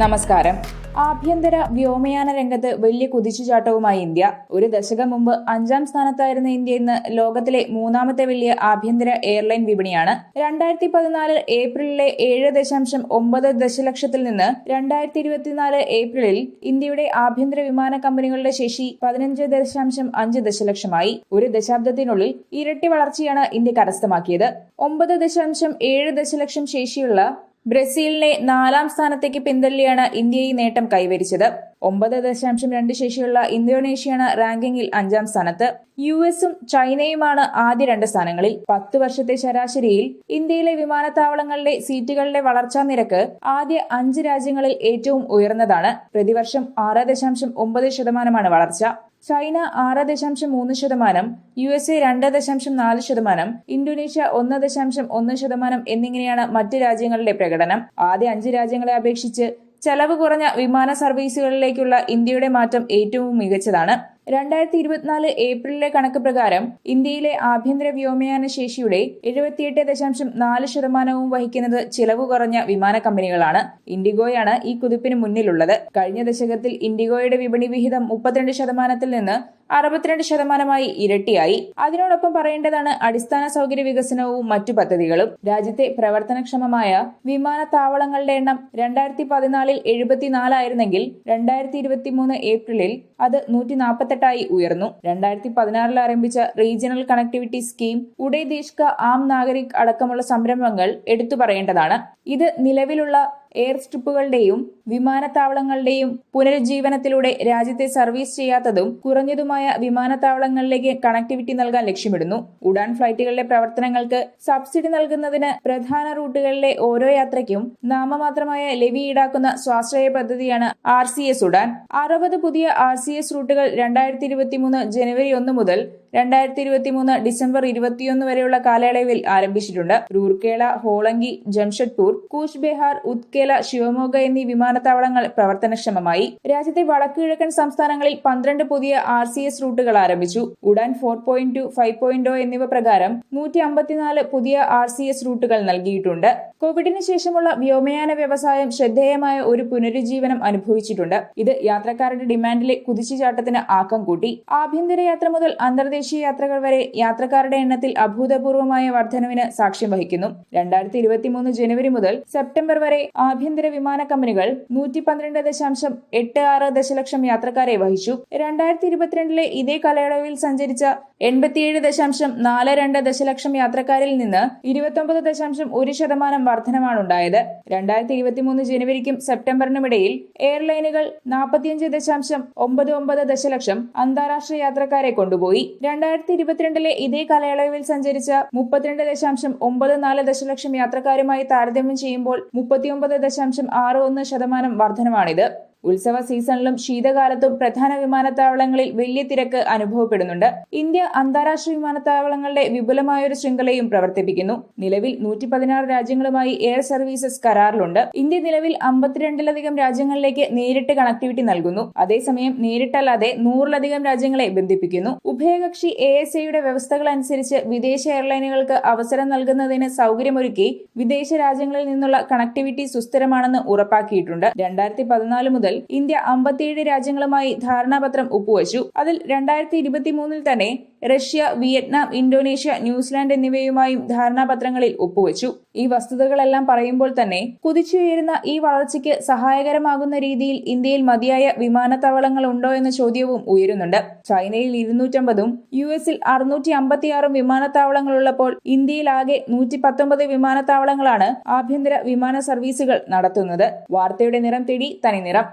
നമസ്കാരം. ആഭ്യന്തര വ്യോമയാന രംഗത്ത് വലിയ കുതിച്ചുചാട്ടവുമായി ഇന്ത്യ. ഒരു ദശകം മുമ്പ് അഞ്ചാം സ്ഥാനത്തായിരുന്ന ഇന്ത്യ ഇന്ന് ലോകത്തിലെ മൂന്നാമത്തെ വലിയ ആഭ്യന്തര എയർലൈൻ വിപണിയാണ്. രണ്ടായിരത്തി പതിനാല് ഏപ്രിലിലെ ഏഴ് ദശാംശം ഒമ്പത് ദശലക്ഷത്തിൽ നിന്ന് രണ്ടായിരത്തി ഇരുപത്തിനാല് ഏപ്രിലിൽ ഇന്ത്യയുടെ ആഭ്യന്തര വിമാന കമ്പനികളുടെ ശേഷി പതിനഞ്ച് ദശാംശം അഞ്ച് ദശലക്ഷമായി. ഒരു ദശാബ്ദത്തിനുള്ളിൽ ഇരട്ടി വളർച്ചയാണ് ഇന്ത്യ കരസ്ഥമാക്കിയത്. ഒമ്പത് ദശാംശം ഏഴ് ദശലക്ഷം ശേഷിയുള്ള ബ്രസീലിനെ നാലാം സ്ഥാനത്തേക്ക് പിന്തള്ളിയാണ് ഇന്ത്യ ഈ നേട്ടം കൈവരിച്ചത്. ഒമ്പത് ദശാംശം രണ്ട് ശേഷിയുള്ള ഇന്തോനേഷ്യയാണ് റാങ്കിങ്ങിൽ അഞ്ചാം സ്ഥാനത്ത്. യു എസും ചൈനയുമാണ് ആദ്യ രണ്ട് സ്ഥാനങ്ങളിൽ. പത്ത് വർഷത്തെ ശരാശരിയിൽ ഇന്ത്യയിലെ വിമാനത്താവളങ്ങളിലെ സീറ്റുകളുടെ വളർച്ചാ നിരക്ക് ആദ്യ അഞ്ച് രാജ്യങ്ങളിൽ ഏറ്റവും ഉയർന്നതാണ്. പ്രതിവർഷം ആറ് ദശാംശം ഒമ്പത് ശതമാനമാണ് വളർച്ച. ചൈന ആറ് ദശാംശം മൂന്ന് ശതമാനം യു എസ് എ രണ്ട് ദശാംശം നാല് ശതമാനം ഇന്തോനേഷ്യ ഒന്ന് ദശാംശം ഒന്ന് ശതമാനം എന്നിങ്ങനെയാണ് മറ്റ് രാജ്യങ്ങളുടെ പ്രകടനം. ആദ്യ അഞ്ച് രാജ്യങ്ങളെ അപേക്ഷിച്ച് ചെലവ് കുറഞ്ഞ വിമാന സർവീസുകളിലേക്കുള്ള ഇന്ത്യയുടെ മാറ്റം ഏറ്റവും മികച്ചതാണ്. രണ്ടായിരത്തി ഇരുപത്തിനാല് ഏപ്രിലിലെ കണക്ക് പ്രകാരം ഇന്ത്യയിലെ ആഭ്യന്തര വ്യോമയാന ശേഷിയുടെ എഴുപത്തിയെട്ട് ദശാംശം നാല് ശതമാനവും വഹിക്കുന്നത് ചിലവ് കുറഞ്ഞ വിമാന കമ്പനികളാണ്. ഇൻഡിഗോയാണ് ഈ കുതിപ്പിന് മുന്നിലുള്ളത്. കഴിഞ്ഞ ദശകത്തിൽ ഇൻഡിഗോയുടെ വിപണി വിഹിതം മുപ്പത്തിരണ്ട് ശതമാനത്തിൽ നിന്ന് അറുപത്തിരണ്ട് ശതമാനമായി ഇരട്ടിയായി. അതിനോടൊപ്പം പറയേണ്ടതാണ് അടിസ്ഥാന സൗകര്യ വികസനവും മറ്റു പദ്ധതികളും. രാജ്യത്തെ പ്രവർത്തനക്ഷമമായ വിമാനത്താവളങ്ങളുടെ എണ്ണം രണ്ടായിരത്തി പതിനാലിൽ എഴുപത്തിനാലായിരുന്നെങ്കിൽ രണ്ടായിരത്തി ഇരുപത്തി മൂന്ന് ഏപ്രിലിൽ അത് നൂറ്റി നാൽപ്പത്തെട്ടായി ഉയർന്നു. രണ്ടായിരത്തി പതിനാറിൽ ആരംഭിച്ച regional connectivity scheme Ude Desh Aam Nagrik അടക്കമുള്ള സംരംഭങ്ങൾ എടുത്തു പറയേണ്ടതാണ്. ഇത് നിലവിലുള്ള എയർ സ്ട്രിപ്പുകളുടെയും വിമാനത്താവളങ്ങളുടെയും പുനരുജ്ജീവനത്തിലൂടെ രാജ്യത്തെ സർവീസ് ചെയ്യാത്തതും കുറഞ്ഞതുമായ വിമാനത്താവളങ്ങളിലേക്ക് കണക്ടിവിറ്റി നൽകാൻ ലക്ഷ്യമിടുന്നു. ഉഡാൻ ഫ്ലൈറ്റുകളുടെ പ്രവർത്തനങ്ങൾക്ക് സബ്സിഡി നൽകുന്നതിന് പ്രധാന റൂട്ടുകളിലെ ഓരോ യാത്രയ്ക്കും നാമമാത്രമായ ലെവി ഈടാക്കുന്ന സ്വാശ്രയ പദ്ധതിയാണ് ആർ സി എസ് ഉഡാൻ. അറുപത് പുതിയ ആർ സി എസ് റൂട്ടുകൾ രണ്ടായിരത്തി ഇരുപത്തിമൂന്ന് ജനുവരി ഒന്ന് മുതൽ രണ്ടായിരത്തി ഇരുപത്തിമൂന്ന് ഡിസംബർ ഇരുപത്തിയൊന്ന് വരെയുള്ള കാലയളവിൽ ആരംഭിച്ചിട്ടുണ്ട്. റൂർക്കേള ഹോളങ്കി ജംഷഡ്പൂർ കൂച്ച് ബെഹാർ ഉത്കേല ശിവമോഗ എന്നീ വിമാനത്താവളങ്ങൾ പ്രവർത്തനക്ഷമമായി. രാജ്യത്തെ വടക്കുകിഴക്കൻ സംസ്ഥാനങ്ങളിൽ പന്ത്രണ്ട് പുതിയ ആർ സി എസ് റൂട്ടുകൾ ആരംഭിച്ചു. UDAN four point two five point എന്നിവ പ്രകാരം നൂറ്റി അമ്പത്തിനാല് പുതിയ ആർ സി എസ് റൂട്ടുകൾ നൽകിയിട്ടുണ്ട്. കോവിഡിന് ശേഷമുള്ള വ്യോമയാന വ്യവസായം ശ്രദ്ധേയമായ ഒരു പുനരുജ്ജീവനം അനുഭവിച്ചിട്ടുണ്ട്. ഇത് യാത്രക്കാരുടെ ഡിമാൻഡിലെ കുതിച്ചുചാട്ടത്തിന് ആക്കം കൂട്ടി. ആഭ്യന്തര യാത്ര മുതൽ അന്തർദേശീയ യാത്രകൾ വരെ യാത്രക്കാരുടെ എണ്ണത്തിൽ അഭൂതപൂർവമായ വർധനവിന് സാക്ഷ്യം വഹിക്കുന്നു. രണ്ടായിരത്തി ഇരുപത്തിമൂന്ന് ജനുവരി മുതൽ സെപ്റ്റംബർ വരെ ആഭ്യന്തര വിമാന കമ്പനികൾ നൂറ്റി പന്ത്രണ്ട് ദശാംശം എട്ട് ആറ് ദശലക്ഷം യാത്രക്കാരെ വഹിച്ചു. രണ്ടായിരത്തി ഇരുപത്തിരണ്ടിലെ ഇതേ കാലയളവിൽ സഞ്ചരിച്ച എൺപത്തിയേഴ് ദശാംശം നാല് രണ്ട് ദശലക്ഷം യാത്രക്കാരിൽ നിന്ന് ഇരുപത്തൊമ്പത് ദശാംശം ഒരു ശതമാനം വർധനമാണ് ഉണ്ടായത് രണ്ടായിരത്തി ഇരുപത്തിമൂന്ന് ജനുവരിക്കും സെപ്റ്റംബറിനുമിടയിൽ എയർലൈനുകൾ നാൽപ്പത്തിയഞ്ച് ദശാംശം ഒമ്പത് ഒമ്പത് ദശലക്ഷം അന്താരാഷ്ട്ര യാത്രക്കാരെ കൊണ്ടുപോയി. രണ്ടായിരത്തി ഇരുപത്തിരണ്ടിലെ ഇതേ കാലയളവിൽ സഞ്ചരിച്ച മുപ്പത്തിരണ്ട് ദശാംശം ഒമ്പത് നാല് ദശലക്ഷം യാത്രക്കാരുമായി താരതമ്യം ചെയ്യുമ്പോൾ മുപ്പത്തിയൊമ്പത് ദശാംശം ആറ് ഒന്ന് ശതമാനം വർധനമാണിത് ഉത്സവ സീസണിലും ശീതകാലത്തും പ്രധാന വിമാനത്താവളങ്ങളിൽ വലിയ തിരക്ക് അനുഭവപ്പെടുന്നുണ്ട്. ഇന്ത്യ അന്താരാഷ്ട്ര വിമാനത്താവളങ്ങളുടെ വിപുലമായൊരു ശൃംഖലയും പ്രവർത്തിപ്പിക്കുന്നു. നിലവിൽ നൂറ്റി പതിനാറ് രാജ്യങ്ങളുമായി എയർ സർവീസസ് കരാറിലുണ്ട്. ഇന്ത്യ നിലവിൽ അമ്പത്തിരണ്ടിലധികം രാജ്യങ്ങളിലേക്ക് നേരിട്ട് കണക്ടിവിറ്റി നൽകുന്നു. അതേസമയം നേരിട്ടല്ലാതെ നൂറിലധികം രാജ്യങ്ങളെ ബന്ധിപ്പിക്കുന്നു. ഉഭയകക്ഷി എ എസ് എയുടെ വ്യവസ്ഥകൾ അനുസരിച്ച് വിദേശ എയർലൈനുകൾക്ക് അവസരം നൽകുന്നതിന് സൗകര്യമൊരുക്കി വിദേശ രാജ്യങ്ങളിൽ നിന്നുള്ള കണക്ടിവിറ്റി സുസ്ഥിരമാണെന്ന് ഉറപ്പാക്കിയിട്ടുണ്ട്. രണ്ടായിരത്തി പതിനാല് മുതൽ ഇന്ത്യ അമ്പത്തിയേഴ് രാജ്യങ്ങളുമായി ധാരണാപത്രം ഒപ്പുവച്ചു. അതിൽ രണ്ടായിരത്തി ഇരുപത്തി മൂന്നിൽ തന്നെ Russia Vietnam Indonesia New Zealand എന്നിവയുമായും ധാരണാപത്രങ്ങളിൽ ഒപ്പുവച്ചു. ഈ വസ്തുതകളെല്ലാം പറയുമ്പോൾ തന്നെ കുതിച്ചുയരുന്ന ഈ വളർച്ചയ്ക്ക് സഹായകരമാകുന്ന രീതിയിൽ ഇന്ത്യയിൽ മതിയായ വിമാനത്താവളങ്ങൾ ഉണ്ടോ എന്ന ചോദ്യവും ഉയരുന്നുണ്ട്. ചൈനയിൽ ഇരുന്നൂറ്റമ്പതും യു എസിൽ അറുന്നൂറ്റി അമ്പത്തിയാറും വിമാനത്താവളങ്ങളുള്ളപ്പോൾ ഇന്ത്യയിൽ ആകെ നൂറ്റി പത്തൊമ്പത് വിമാനത്താവളങ്ങളാണ് ആഭ്യന്തര വിമാന സർവീസുകൾ നടത്തുന്നത്. വാർത്തയുടെ നിറം തേടി തനിനിറം.